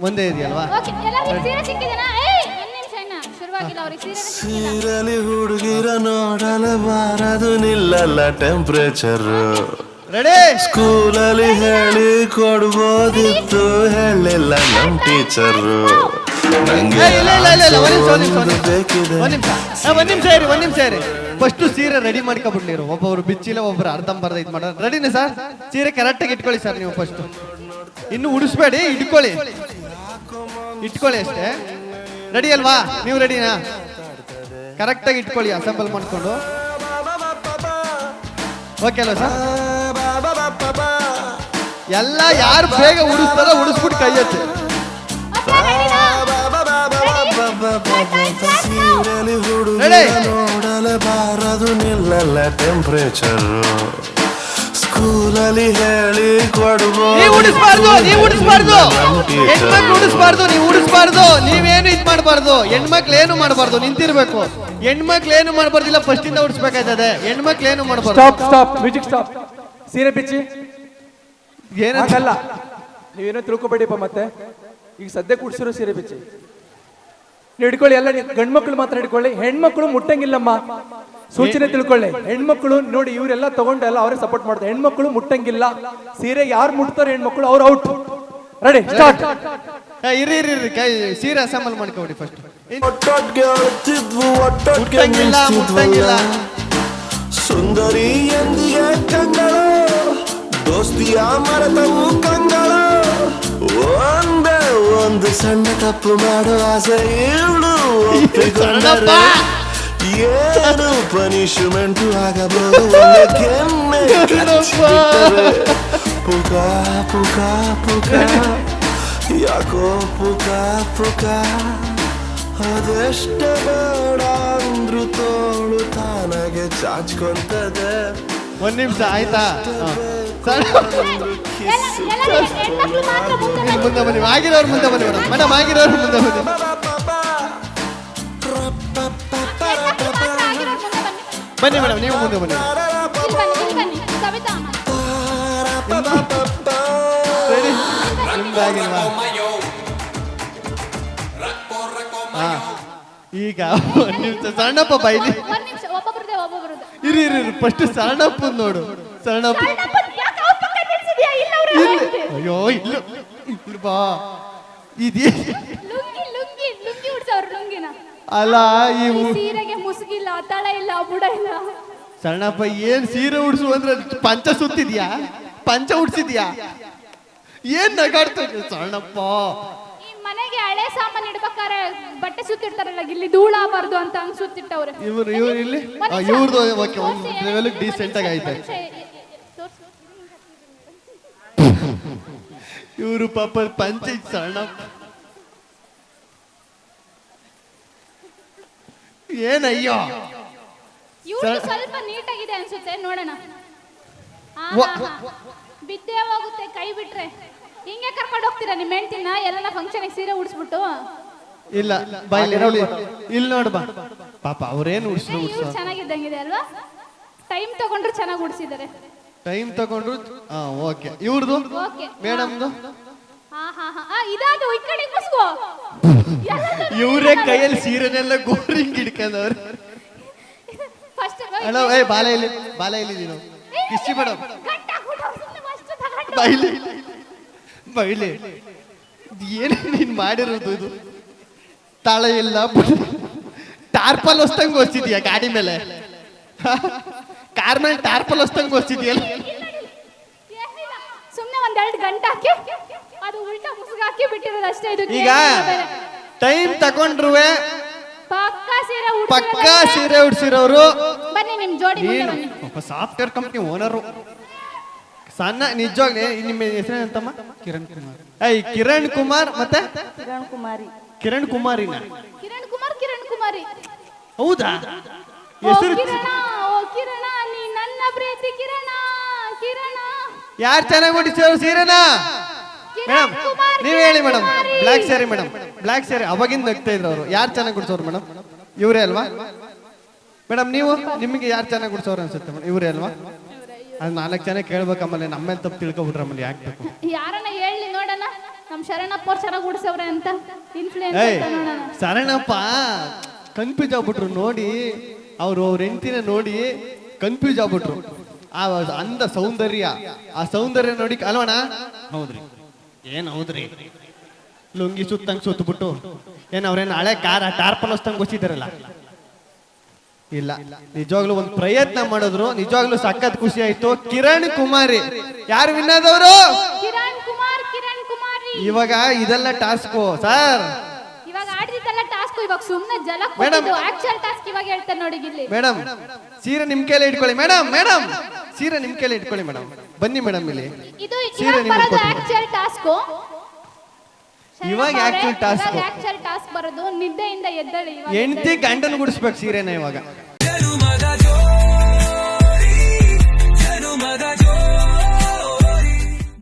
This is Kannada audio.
ಒಂದೇ ಇದೆಯಲ್ವಾ? ಓಕೆ ಎಲ್ಲರಿಗೂ ಸೀರೆ ಸಿಕ್ಕಿದೆನಾ? ಏಯ್ ಒಂದ್ ನಿಮಿಷ ಇನ್ನ ಶುರುವಾಗಿಲ್ಲ ಅವ್ರಿಗೆ ಸೀರೆ ಸಿಕ್ಕಿಲ್ಲ. ಸೀರಲಿ ಹುಡುಗಿರ ನೋಡಲಬಾರದು ನಿಲ್ಲಲ್ಲ ಟೆಂಪ್ರೇಚರ್ ರೆಡಿ ಸ್ಕೂಲಲ್ಲಿ ಹೇಳಿ ಕೊಡ್ಬೋದಿತ್ತು ಹೇಳಿಲ್ಲ ನಮ್ ಟೀಚರ್ ನಂಗೆ ಇಲ್ಲ ಇಲ್ಲ ಇಲ್ಲ ಇಲ್ಲ ಒಂದ್ ನಿಮಿಷ ಒಂದ್ ನಿಮಿಷ ಒಂದ್ ಒಂದು ನಿಮಿಷ. ಬೇಕಿದೆ ಒಂದ್ ನಿಮಿಷ. ಏ, ಒಂದ್ ನಿಮಿಷ ಇರಿ ಒಂದ್ ನಿಮಿಷ ಇರಿ. ಫಸ್ಟ್ ಸೀರೆ ರೆಡಿ ಮಾಡ್ಕೊಬಿಡ್ಲಿರು ಒಬ್ಬೊಬ್ರು ಬಿಚ್ಚಿಲ್ಲ ಒಬ್ರು ಅರ್ಧಂಬರ್ಧ ಇದು ಮಾಡೋದು ರೆಡಿನೇ ಸರ್? ಸೀರೆ ಕರೆಕ್ಟಾಗಿ ಇಟ್ಕೊಳ್ಳಿ ಸರ್ ನೀವು ಫಸ್ಟ್ ಇನ್ನು ಉಡಿಸ್ಬೇಡಿ ಇಟ್ಕೊಳ್ಳಿ. ಇಟ್ಕೊಳ್ಳಿ ಅಷ್ಟೇ. ರೆಡಿ ಅಲ್ವಾ? ನೀವು ರೆಡಿನಾ ಕರೆಕ್ಟಾಗಿ ಇಟ್ಕೊಳ್ಳಿ ಅಸೆಂಬಲ್ ಮಾಡಿಕೊಂಡು. ಓಕೆ ಅಲ್ವಾ ಸರ್ ಎಲ್ಲ ಯಾರು ಬೇಗ ಉಡಿಸ್ತಾರೋ ಉಡಿಸ್ಬಿಟ್ಟು ಕೈ ಎತ್ತಿ. ಸೀರಲಿ ಬಾರದು ನಿಲ್ಲಲ್ಲ ಟೆಂಪ್ರೇಚರ್ ಸ್ಕೂಲಲ್ಲಿ ಹೇಳಿ ನೀವು ಉಡಿಸ್ಬಾರ್ದು ನೀವು ಉಡಿಸ್ಬಾರ್ದು. ಹೆಣ್ಮಕ್ಳು ಉಡಿಸ್ಬಾರ್ದು ನೀವು ಉಡಿಸ್ಬಾರ್ದು. ನೀವೇನು ಇದು ಮಾಡಬಾರ್ದು. ಹೆಣ್ಮಕ್ಳು ಏನು ಮಾಡಬಾರ್ದು ನಿಂತಿರ್ಬೇಕು. ಹೆಣ್ಮಕ್ಳು ಏನು ಮಾಡಬಾರ್ದಿಲ್ಲ ಫಸ್ಟ್ ಇಂದ ಉಡಿಸ್ಬೇಕಾಯ್ತದೆ. ಹೆಣ್ಮಕ್ಳು ಏನು ಮಾಡಬಾರ್ದು. ಸ್ಟಾಪ್ ಸ್ಟಾಪ್ ಮ್ಯೂಸಿಕ್ ಸ್ಟಾಪ್ ಸೀರೆ ಬಿಚ್ಚಿ ಏನಲ್ಲ ನೀವೇನೋ ತಿಳ್ಕೊಬೇಡಿಪ್ಪ ಮತ್ತೆ. ಈಗ ಸದ್ಯ ಕುಡ್ಸಿರೋ ಸೀರೆ ಬಿಚ್ಚಿ ಹಿಡ್ಕೊಳ್ಳಿ ಎಲ್ಲ ಗಂಡ್ ಗಂಡ್ಮಕ್ಳು ಮಾತ್ರ ಹಿಡ್ಕೊಳ್ಳಿ ಹೆಣ್ಮಕ್ಳು ಮುಟ್ಟಂಗಿಲ್ಲಮ್ಮ. ಸೂಚನೆ ತಿಳ್ಕೊಳ್ಳಿ ಹೆಣ್ಮಕ್ಳು ನೋಡಿ ಇವರೆಲ್ಲ ತಗೊಂಡೆಲ್ಲ ಅವರೇ ಸಪೋರ್ಟ್ ಮಾಡ್ತಾರೆ. ಹೆಣ್ಮಕ್ಳು ಮುಟ್ಟಂಗಿಲ್ಲ. ಸೀರೆ ಯಾರು ಮುಟ್ತಾರೆ ಹೆಣ್ಮಕ್ಳು ಅವ್ರು ಔಟ್ ರೆಡಿ ಸ್ಟಾರ್ಟ್ ಇರಿ ಇರಿ ಇರಿ ಕೈ ಸೀರೆ ಅಸೆಂಬಲ್ ಮಾಡ್ಕೊಡಿ ಫಸ್ಟ್ ಮುಟ್ಟಂಗಿಲ್ಲ ಮುಟ್ಟಂಗಿಲ್ಲ. ಸುಂದರಿ ಎಂದಿಗೆ ಕಂಗಳು ದೋಸ್ತಿಯ ಮರೆತವು ಒಂದು ಸಣ್ಣ ತಪ್ಪು ಮಾಡೋ ಆಸೆ ಇವಳು ಒಪ್ಪಿಕೊಂಡರೆ ಏನು ಪನಿಷ್ಮೆಂಟ್ ಆಗಬಹುದು? ಕೆಮ್ಮೆ. ಪುಕ ಪುಕ ಪುಕ. ಯಾಕೋ ಪುಕ ಪುಕ. ಅದೆಷ್ಟು ಬೇಡ ಅಂದ್ರು ತೋಳು ತಾನಾಗೆ ಚಾಚ್ಕೊಂತದೆ. ಒಂದ್ ನಿಮಿಷ ಆಯ್ತಾ? ಮುಂದೆ ಬನ್ನಿ ಆಗಿರೋರು ಮುಂದೆ ಬನ್ನಿ ಮೇಡಮ್ ಮೇಡಮ್ ಆಗಿರೋರು ಮುಂದೆ ಬನ್ನಿ ಬನ್ನಿ ಮೇಡಮ್ ನೀವು ಮುಂದೆ ಬನ್ನಿ ಈಗ ನಿಮಿಷ ಸಣ್ಣಪ್ಪ ಬೈಲಿ ಇರಿ ಇರಿ ಇರಿ. ಫಸ್ಟ್ ಸಣ್ಣಪ್ಪ ನೋಡು. ಸಣ್ಣಪ್ಪ ಸಣ್ಣಪ್ಪ ಯಾಕೆ ಅವ್ರ ಪಕ್ಕ ನಿಲ್ಸಿದ್ಯಾ? ಇಲ್ಲ ಅವ್ರು ಇಲ್ಲಿ ಹೇಳ್ತಾರೆ. ಅಯ್ಯೋ ಇಲ್ಲ ಇಲ್ಲಿ ಬಾ ಇದೇ ಲುಂಗಿ ಲುಂಗಿ ಲುಂಗಿ ಉಡ್ಸವ್ರು ಲುಂಗಿನ ಅಲ್ಲ ಈ ಉ- ಸೀರೆಗೆ ಮುಸುಗಿಲ್ಲ ತಳ ಇಲ್ಲ ಬುಡ ಇಲ್ಲ ಸಣ್ಣಪ್ಪ ಏನ್ ಸೀರೆ ಉಡ್ಸು ಅಂದ್ರೆ ಪಂಚ ಸುತ್ತಿದ್ಯಾ ಪಂಚ ಉಡ್ಸಿದ್ಯಾ ಏನ್ ನಗಾಡ್ತ ಸಣ್ಣಪ್ಪ ಈ ಮನೆಗೆ ಹಳೆ ಸಾಮಾನು ಇಡ್ಬೇಕಾರೆ ಬಟ್ಟೆ ಸುತ್ತಿರ್ತಾರಲ್ಲ ಇಲ್ಲಿ ಧೂಳಾಗಬಾರ್ದು ಅಂತ ಹಂಗ್ ಸುತ್ತಿಟ್ಟವ್ರೆ ಇವ್ರು ಇವ್ರು ಇಲ್ಲಿ. ಇವ್ರದ್ದು ಓಕೆ ಒಂದು ಡೀಸೆಂಟ್ ಆಗಿ ಐತೆ ಇವರು ಪಾಪ ಪಂಚಾಯತ್ ಸಣ್ಣ. ಏನಯ್ಯೋ? ಸ್ವಲ್ಪ ಸ್ವಲ್ಪ ನೀಟಾಗಿದೆ ಅನ್ಸುತ್ತೆ ನೋಡೋಣ. ಬಿದ್ದೇ ಹೋಗುತ್ತೆ ಕೈ ಬಿಟ್ರೆ. ಹಿಂಗೆ ಕರ್ಕೊಂಡು ಹೋಗ್ತೀರಾ ನಿಮ್ಮ ಹೆಂಡ್ತಿನ? ಎಲ್ಲ ಫಂಕ್ಷನ್ ಸೀರೆ ಉಡಿಸ್ಬಿಟ್ಟು? ಇಲ್ಲ ಬಾಯಿ ನೋಡಿ ಇಲ್ಲಿ ನೋಡು ಬಾ ಪಾಪ ಅವ್ರೇನು ಉಡ್ಸ್ರು ಇವ್ರು ಚೆನ್ನಾಗಿದ್ದಂಗಿದೆ ಅಲ್ವಾ? ಟೈಮ್ ತಗೊಂಡ್ರು ಚೆನ್ನಾಗಿ ಉಡ್ಸಿದ್ದಾರೆ. ಟೈಮ್ ತಗೊಂಡ್ರು ಹಾ ಓಕೆ ಇವ್ರದ್ದು ಮೇಡಮ್ದು ಇವ್ರೆ ಕೈಯಲ್ಲಿ ಸೀರೆನೆಲ್ಲ ಗೋರಿಂಗ್ ಹಿಡ್ಕೊಂಡವ್ರೆ. ಹಲೋ ಏ ಬಾಲ ಇಲ್ಲಿ ಬಾಲ ಇಲ್ಲಿ ನೀನು ಇಷ್ಟಿ ಮೇಡಮ್ ಬೈಲಿ ಬೈಲಿ ಏನು ನೀನ್ ಮಾಡಿರೋದು ಇದು? ತಾಳ ಇಲ್ಲ ಟಾರ್ಪಲ್ ಹೊಸ್ತಂಗ್ ಹೊಸ್ತಿದ್ಯಾ ಗಾಡಿ ಮೇಲೆ? ಕಾರ್ ಮೇಲೆ ಟಾರ್ಪಲ್ ಹಸ್ತಂಗ್ ಹೊಸ್ತಿದ್ಯಲ್ಲ ಸುಮ್ನೆ ಒಂದೆರಡು ಗಂಟೆ ಹಾಕಿ ಅದು ಉಲ್ಟಾ ಮುಸುಗ ಹಾಕಿ ಬಿಟ್ಟಿರೋದು ಅಷ್ಟೇ ಇದು. ಈಗ ಟೈಮ್ ತಗೊಂಡ್ರುವೆ. ಪಕ್ಕ ಸೀರೆ ಉಡ್ಸಿರೋದು ಪಕ್ಕ. ಸೀರೆ ಉಡ್ಸಿರೋರು. ಬನ್ನಿ ನಿಮ್ ಜೋಡಿ ಮುಂದೆ ಬನ್ನಿ. ಸಾಫ್ಟ್ವೇರ್ ಕಂಪ್ನಿ ಓನರು ಸಣ್ಣ ನಿಜವಾಗ್ಲಿ ನಿಮ್ಮ ಹೆಸರು ಅಂತಮ್ಮ ಕಿರಣ್ ಕುಮಾರ್. ಐ ಕಿರಣ್ ಕುಮಾರ್ ಮತ್ತೆ? ಕಿರಣ್ ಕುಮಾರಿ. ಕಿರಣ್ ಕುಮಾರಿನ? ಕಿರಣ್ ಕುಮಾರ್ ಕಿರಣ್ ಕುಮಾರಿ. ಹೌದಾ? ಹೆಸರು ಕಿರಣ ಓ ಕಿರಣ. ನನ್ನ ಪ್ರೀತಿ ಕಿರಣ ಕಿರಣ. ಯಾರು ಚೆನ್ನಾಗಿ ಮುಟ್ಟಿಸಿದ್ರು ಸೀರೆನ? ಮೇಡಮ್ ನೀವು ಹೇಳಿ madam black black sari madam black sari ಅವಾಗಿಂದ ನಗ್ತಾ ಇದ್ರು ಅವರು. ಯಾರು ಚೆನ್ನಾಗಿ ಕುಡ್ಸೋರು ಮೇಡಮ್? ಇವರೇ ಅಲ್ವಾ? ಮೇಡಮ್ ನೀವು ನಿಮಗೆ ಯಾರು ಚೆನ್ನಾಗಿ ಗುಡ್ಸೋರು ಅನ್ಸುತ್ತೆ ಮೇಡಮ್? ಇವರೇ ಅಲ್ವಾ? ಅದು ನಾಲ್ಕು ಜನ ಕೇಳ್ಬೇಕಮ್ಮಲ್ಲಿ ನಮ್ಮೇಲೆ ತಪ್ಪು ತಿಳ್ಕೊಬಿಟ್ರ ಆಮೇಲೆ ಯಾಕೆ ಬೇಕು? ಯಾರನ್ನ ಹೇಳಿ ನೋಡೋಣ. ನಮ್ ಶರಣಪ್ಪ ಚೆನ್ನಾಗಿ ಉಡ್ಸವ್ರೆ ಅಂತ ಇನ್ಫ್ಲೂಯೆನ್ಸ್ ಶರಣಪ್ಪ ಕನ್ಫ್ಯೂಸ್ ಆಗ್ಬಿಟ್ರು ನೋಡಿ. ಅವ್ರು ಅವ್ರ ಹೆಂಡತಿನ ನೋಡಿ ಕನ್ಫ್ಯೂಸ್ ಆಗ್ಬಿಟ್ರು. ಆ ಅಂದ ಸೌಂದರ್ಯ ಆ ಸೌಂದರ್ಯ ನೋಡಿ ಅಲ್ವಣ ಹೌದ್ರಿ. ಏನ್ ಹೌದ್ರಿ? ಲುಂಗಿ ಸುತ್ತಂಗ್ ಸುತ್ತಬಿಟ್ಟು ಏನ್ ಅವ್ರೇನ್ ಹಳೆ ಕಾರ ಟಾರ್ಪಲ್ ಹೊಸ್ತಂಗ್ ಗೊತ್ತಿದಾರಲ್ಲ ಇಲ್ಲ. ನಿಜವಾಗ್ಲೂ ಒಂದು ಪ್ರಯತ್ನ ಮಾಡಿದ್ರು. ನಿಜವಾಗ್ಲೂ ಸಖತ್ ಖುಷಿ ಆಯ್ತು. ಕಿರಣ್ ಕುಮಾರಿ. ಯಾರು ವಿನ್ನದವರು ಕಿರಣ್ ಕುಮಾರ್ ಕಿರಣ್ ಕುಮಾರಿ. ಇವಾಗ ಇದೆಲ್ಲ ಟಾಸ್ಕು ಸರ್? ಇವಾಗ ಸುಮ್ನೆ ಜಲ. ಆಕ್ಚುಲ್ ಟಾಸ್ಕ್ ಇವಾಗ ಹೇಳ್ತಾರೆ ನೋಡಿ ಇಲ್ಲಿ. ಮೇಡಮ್ ಸೀರೆ ನಿಮ್ ಕೈಲಿ ಇಟ್ಕೊಳ್ಳಿ. ಮೇಡಮ್ ಮೇಡಮ್ ಸೀರೆ ನಿಮ್ ಕೈಲಿ ಇಟ್ಕೊಳ್ಳಿ ಮೇಡಮ್. ಬನ್ನಿ ಮೇಡಮ್ ಇಲ್ಲಿ. ಇದು ಸೀರೆ ಇವಾಗ ನಿಮ್ಗೆ ಬರೋದು. ಆಕ್ಚುಲ್ ಟಾಸ್ಕ್ ಇವಾಗ actual task. ಆಕ್ಚುಲ್ ಟಾಸ್ಕ್ ಬರೋದು. ನಿದ್ದೆಯಿಂದ ಎದ್ದಳಿ ಇವಾಗ. ಹೆಂಡತಿ ಗಂಡನ ಗುಡಿಸ್ಬೇಕು ಸೀರೆನ ಇವಾಗ.